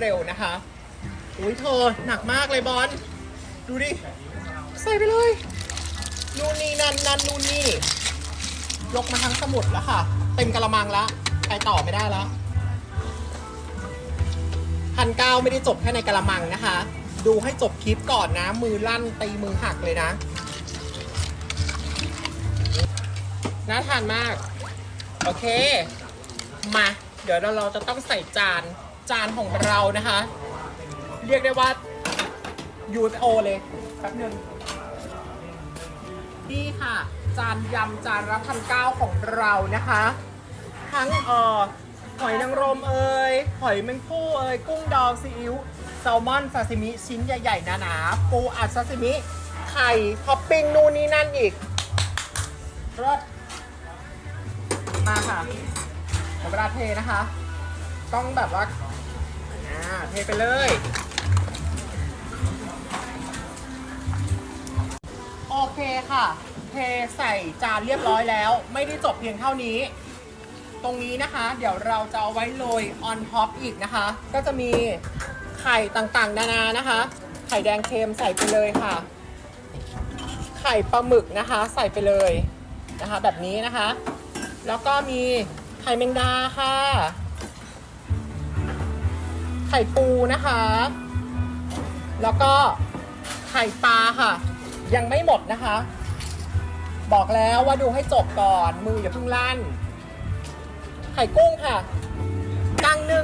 เร็วนะคะ อุ้ยเธอหนักมากเลยบอล ดูดิ ใส่ไปเลย นู่นนี่นั่นนั่นนู่นนี่ยกมาทั้งสมุดแล้วค่ะ เต็มกระมังแล้วไปต่อไม่ได้แล้วพันเก้าไม่ได้จบแค่ในกระมังนะคะ ดูให้จบคลิปก่อนนะ มือลั่นตีมือหักเลยนะ น่าทานมาก โอเค มา เดี๋ยวเราเราจะต้องใส่จาน จานของเรานะคะ เรียกได้ว่า UFO เลยแป๊บนึงนี่ค่ะ จานยำจานละพันเก้าของเรานะคะ ทั้งเอ่อหอยนางรมเอ่ยหอยแมงผู้เอ่ยกุ้งดองซีอิ๊วแซลมอนซาซิมิชิ้นใหญ่ๆหนาๆปูอัดซาซิมิ ไข่ท็อปปิ้งนู่นนี่นั่นอีกรสมาค่ะเดี๋ยวเวลาเทนะคะ ต้องแบบว่า อ่า เทไปเลย โอเคค่ะ เทใส่จานเรียบร้อยแล้ว ไม่ได้จบเพียงเท่านี้ ตรงนี้นะคะ เดี๋ยวเราจะเอาไว้โรยออนท็อปอีกนะคะ ก็จะมีไข่ต่างๆ นานานะคะ ไข่แดงเค็มใส่ไปเลยค่ะ ไข่ปลาหมึกนะคะ ใส่ไปเลยนะคะ แบบนี้นะคะ แล้วก็มีไข่แมงดาค่ะ ไข่ปูนะคะ แล้วก็ไข่ปลาค่ะ ยังไม่หมดนะคะ บอกแล้วว่าดูให้จบก่อนมืออย่าเพิ่งลั่น ไข่กุ้งค่ะกังหนึ่ง